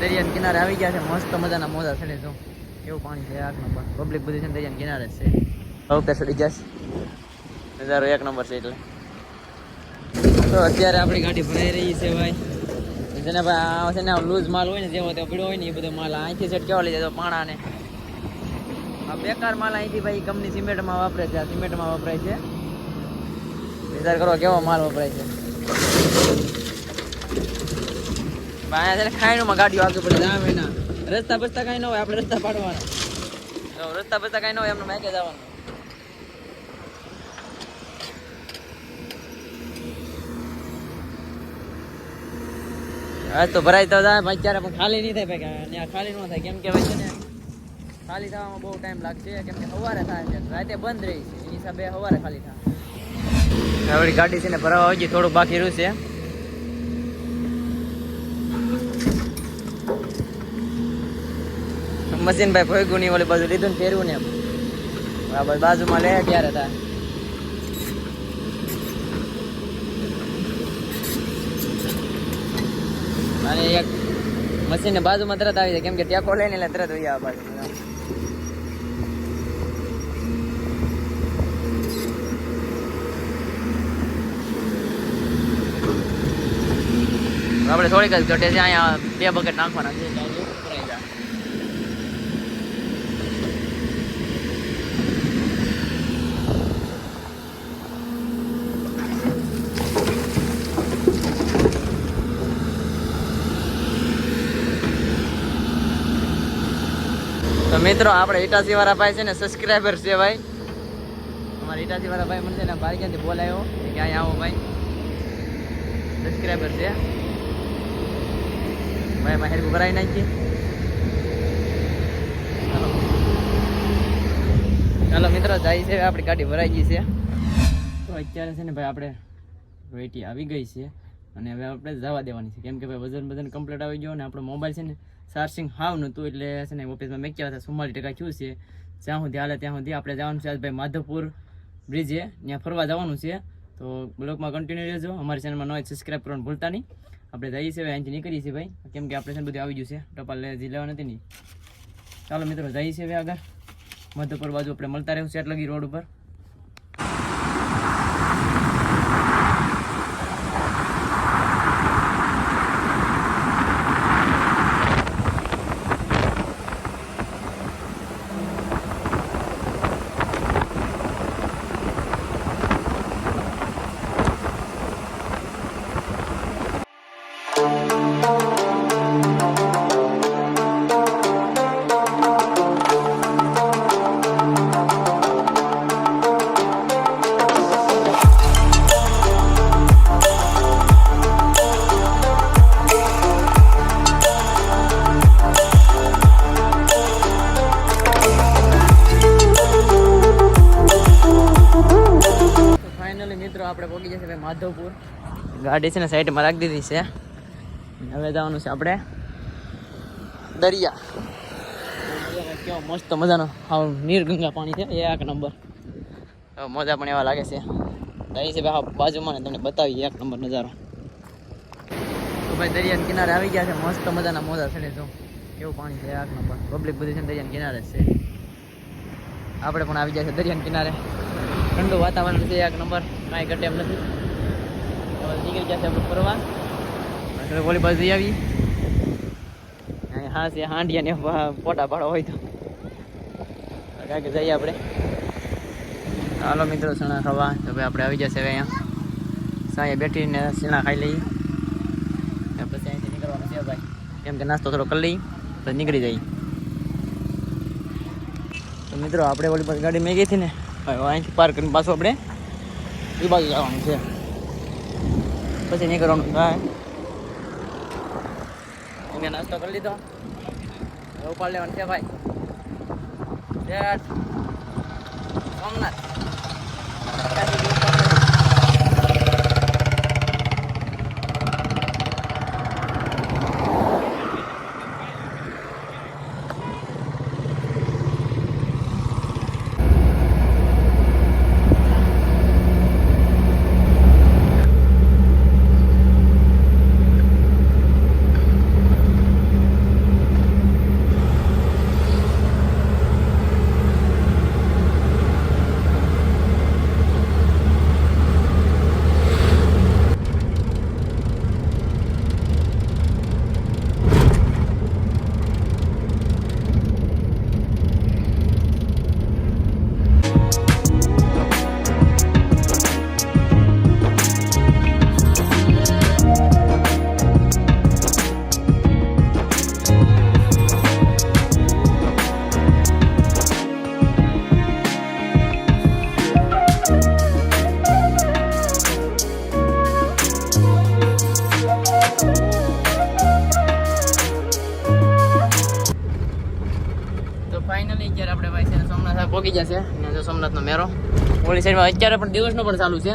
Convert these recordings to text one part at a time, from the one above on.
ભાઈ કિનારે આવી ગયા છે, મસ્ત મજાના મોજા ચડે જો એવું પાણી છે એક નંબર. પબ્લિક બધી છે દરિયાના કિનારે છે. ઓકે ચડી જશે નજારો એક નંબર છે એટલે. તો અત્યારે આપણી ગાડી ભરાઈ રહી છે ભાઈ. જેને ભાઈ આ છે ને લૂઝ માલ હોય ને જેવો તે પીળો હોય ને એ બધો માલ અહીંથી સેટ કેવા લઈ જાય પાણા ને આ બેકાર માલ અહીંથી ભાઈ કંપની સિમેન્ટમાં વાપરે છે, આ સિમેન્ટમાં વપરાય છે. વિચાર કરો કેવો માલ વપરાય છે. ભાઈ અહીંયા છે ને ગાડીઓ આગળ પડે જાવ મહિના રસ્તા બસ્તા કાંઈ ન હોય, આપણે રસ્તા પાડવાના. રસ્તા બસ્તા કાંઈ ન હોય, એમને મેકે જવાનું. હા તો તો જાય, પણ ખાલી નહીં થાય ભાઈ ખાલી ન થાય. કેમ કે ભાઈ છે ને, ખાલી થવામાં બહુ ટાઈમ લાગશે, કેમ કે સવારે થાય છે, રાતે બંધ રહી છે. એ હિસાબે સવારે ખાલી થાય. આપણી ગાડી છે ને ભરાવા હજી થોડું બાકી રહ્યું છે. મશીન ભાઈ ભોગું ની ઓલી બાજુ લીધું ને ફેરવું ને એમ બરાબર બાજુમાં લે ક્યારે થાય અને એક મશીન ને બાજુમાં તરત આવી જાય કેમ કે ટેકો લઈને એટલે તરત વહી આવે બાજુ આપણે થોડીક જ ઘટે છે, અહીંયા બે બકેટ નાખવાના છે એટલે હજુ ભરાઈ જાય તો મિત્રો, આપણે ઇટાસી વાળા ભાઈ છે ને સબસ્ક્રાઈબર છે ભાઈ. અમારા ઇટાસી વાળા ભાઈ મને છે ને, ભાઈ ક્યાંથી બોલાયો? કે અહીંયા આવો ભાઈ. સબસ્ક્રાઈબર છે. ભાઈ, માહેર ભરાઈ નાખી ચાલો. ચાલો મિત્રો, જાય છે, આપણી ગાડી ભરાઈ ગઈ છે. તો અત્યારે છે ને ભાઈ, આપણે વેટી આવી ગઈ છે. અને હવે આપણે જવા દેવાની છે. કેમ કે ભાઈ વજન બજન કમ્પ્લીટ આવી ગયો અને આપણો મોબાઈલ છે ને ચાર્જિંગ હાવ નહોતું એટલે છે ને ઓફિસમાં મેક્યા હતા ચુમ્માલીસ ટકા થયું છે. જ્યાં સુધી હાલે ત્યાં સુધી આપણે જવાનું છે આજ ભાઈ માધવપુર બ્રિજે ત્યાં ફરવા જવાનું છે. તો બ્લોગમાં કન્ટિન્યુ રહેજો. અમારી ચેનલમાં નોય સબસ્ક્રાઈબ કરવાનું ભૂલતા નહીં. આપણે જઈએ છીએ અહીંથી નીકળીએ છીએ ભાઈ. કેમ કે આપણે છે બધું આવી ગયું છે. ટપાલ હજી લેવા નથી નહીં ચાલો મિત્રો જઈએ છીએ હવે આગળ. મધ્યપુર બાજુ આપણે મળતા રહેવું છે લગી રોડ ઉપર. ગાડી છે ને સાઈડમાં રાખી દીધી છે. હવે જવાનું છે આપણે દરિયા. કેવો મસ્ત મજાનો હા નીરગંગા પાણી છે. એક નંબર. મજા પણ એવા લાગે છે. અહીં છે બાજુમાં ને તમને બતાવી એક નંબર નજારો. ભાઈ દરિયાના કિનારે આવી ગયા છે. મસ્ત મજાના મોજા છે જો. કેવું પાણી છે એક નંબર. પબ્લિક બધી છે ને કિનારે છે. આપણે પણ આવી ગયા છે દરિયાના કિનારે. ઠંડુ વાતાવરણ છે એક નંબર. કાંઈ ઘટે એમ નથી. નીકળી છે આપણે ફરવા. આપણે ઓલી બાજુ જઈ આવી. હા છે હાંડિયા ને ફોટા પાડો હોય તો. કાંઈક જઈએ આપણે. ચાલો મિત્રો સણા ખાવા. તો ભાઈ આપણે આવી જશે હવે અહીંયા. સાંજે બેઠીને સણા ખાઈ લઈએ. પછી અહીંથી નીકળવાનું છે ભાઈ. કેમ કે નાસ્તો થોડો કરી લઈએ પછી નીકળી જઈએ. તો મિત્રો આપણે ઓલી પાસે ગાડી મેં ગઈ હતી ને અહીંથી પાર્ક કરીને પાછું આપણે એ બાજુ જવાનું છે. પછી નીકળવાનું થાય. મેં નાસ્તો કરી લીધો. ઉપાડ લેવાનું છે ભાઈ. સોમનાથ. ફાઇનલી જ્યારે આપણે ભાઈ છે સોમનાથ પહોંચી જશે, ને જો સોમનાથનો મેરો ઓલી સાઈડમાં અત્યારે પણ દિવસનો પણ ચાલુ છે.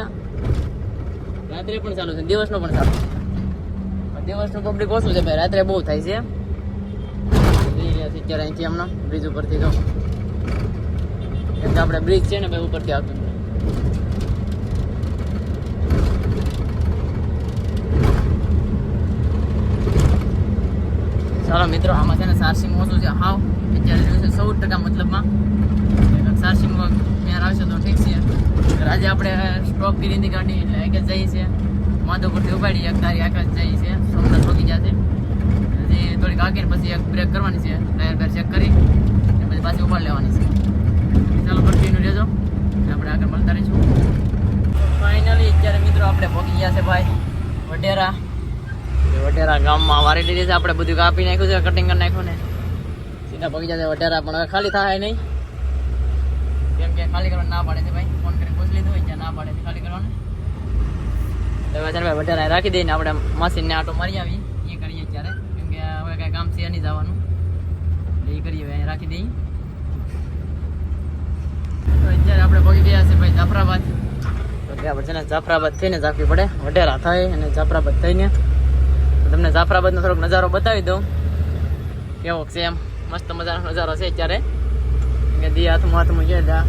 રાત્રે પણ ચાલુ છે, દિવસનો પણ ચાલુ છે. દિવસનું પબ્લિક ઓછું છે ભાઈ, રાત્રે બહુ થાય છે. અત્યારે અહીંથી હમણાં બ્રિજ ઉપરથી તો. આપણે બ્રિજ છે ને ભાઈ ઉપરથી આવતું ચાલો મિત્રો, આમાં છે ને સારસિંગ ઓછું છે. હાવ, અત્યારે જોયું છે ચૌદ ટકા મતલબમાં. સારસિંગ ત્યાં આવશે તો ઠીક છે. આજે આપણે સ્ટોપ કરી હતી ગાડી, એટલે એક જ જઈએ છીએ માધવપુરથી ઉપાડી, એક તારી આકાશ જઈએ છીએ સોમનાથ રોકી જશે હજી થોડીક આગળ પછી એક બ્રેક કરવાની છે. ટાયર બેર ચેક કરી પછી પાછી ઉપાડ લેવાની છે. ચાલો કન્ટિન્યુ રહેજો. આપણે આગળ મળતા રહીશું. ફાઇનલી અત્યારે મિત્રો આપણે પહોંચી ગયા છે ભાઈ, વઢેરા. એ વઢેરા ગામમાં વારી લીધી છે, આપણે બધું કાપી નાખ્યું છે કટિંગ કરી નાખ્યું ને. સીધા પગી જશે, વટેરા પણ હવે ખાલી થાય નહીં. કેમ કે ખાલી કરવાનું ના પાડે છે ભાઈ, ફોન કરી પૂછી લીધું હોય ના પાડે છે ખાલી કરવાનું. તો વઢેરા રાખી દઈને આપણે મશીનને આટો મારી આવી, એ કરીએ અત્યારે, કેમ કે હવે કાંઈ કામ છે નહીં જવાનું. એ કરીએ હવે, રાખી દઈએ. તો અત્યારે આપણે પગી ગયા છે ભાઈ જાફરાબાદ. તો આપણે છે ને જાફરાબાદ થઈને જાફી પડે, વટેરા થાય અને જાફરાબાદ થઈને તમને જાફરાબાદનો થોડોક નજારો બતાવી દઉં. કેવો છે એમ? મસ્ત મજાનો નજારો છે અત્યારે. દી હાથમાં હાથમાં ગયા ત્યાં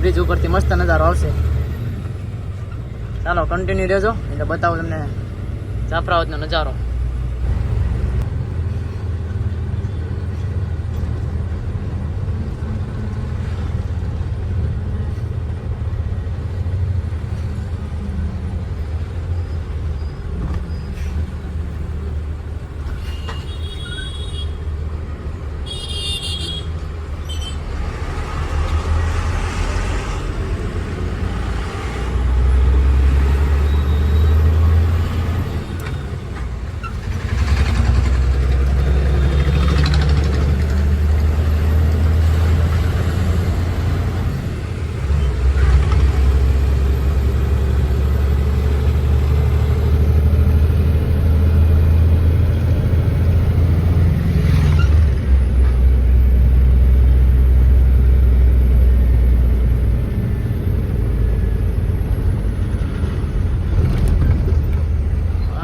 બ્રિજ ઉપરથી મસ્ત નજારો આવશે. ચાલો કન્ટિન્યુ રહેજો. એટલે બતાવું તમને જાફરાબાદનો નજારો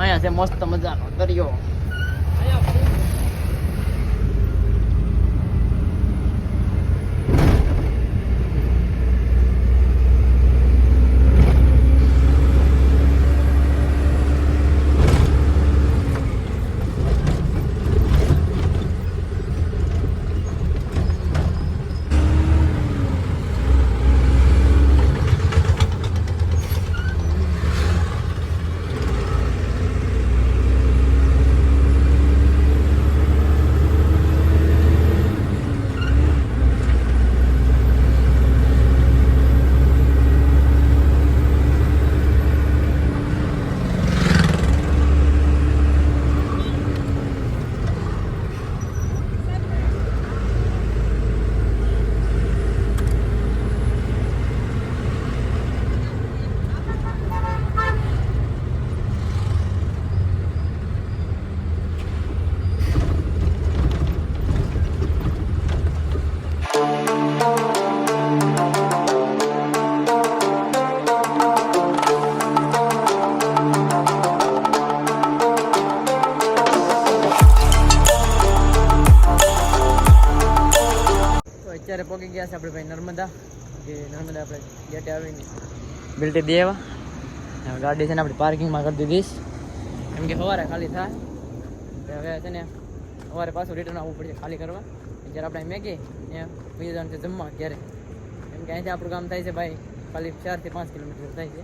અહીંયા છે મસ્ત મજાનો દરિયો. પહોંચી ગયા છે આપણે ભાઈ નર્મદા જે નર્મદા આપણે ગેટે આવીને બિલ્ટી દેવા ગાડી છે ને આપણે પાર્કિંગમાં કરી દીધીશ કેમ કે સવારે ખાલી થાય. હવે છે ને સવારે પાછું રિટર્ન આવવું પડશે ખાલી કરવા. જ્યારે આપણે મેગી ત્યાં બીજા જણ છે જમવા ક્યારે કેમ કે અહીંથી આપણું કામ થાય છે ભાઈ ખાલી ચારથી પાંચ કિલોમીટર થાય છે.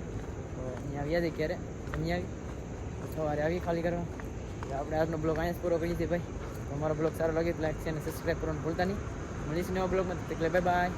તો અહીંયા આવ્યા છીએ ક્યારે અહીંયા આવી સવારે આવી ખાલી કરવા. આપણે આજનો બ્લોગ અહીંયા જ પૂરો કરીએ છીએ ભાઈ. તમારો અમારો બ્લોગ સારો લાગે તો લાઈક છે અને સબસ્ક્રાઈબ કરવાનું ભૂલતા નહીં. મળીશું નવા બ્લોગમાં. એટલે બાય બાય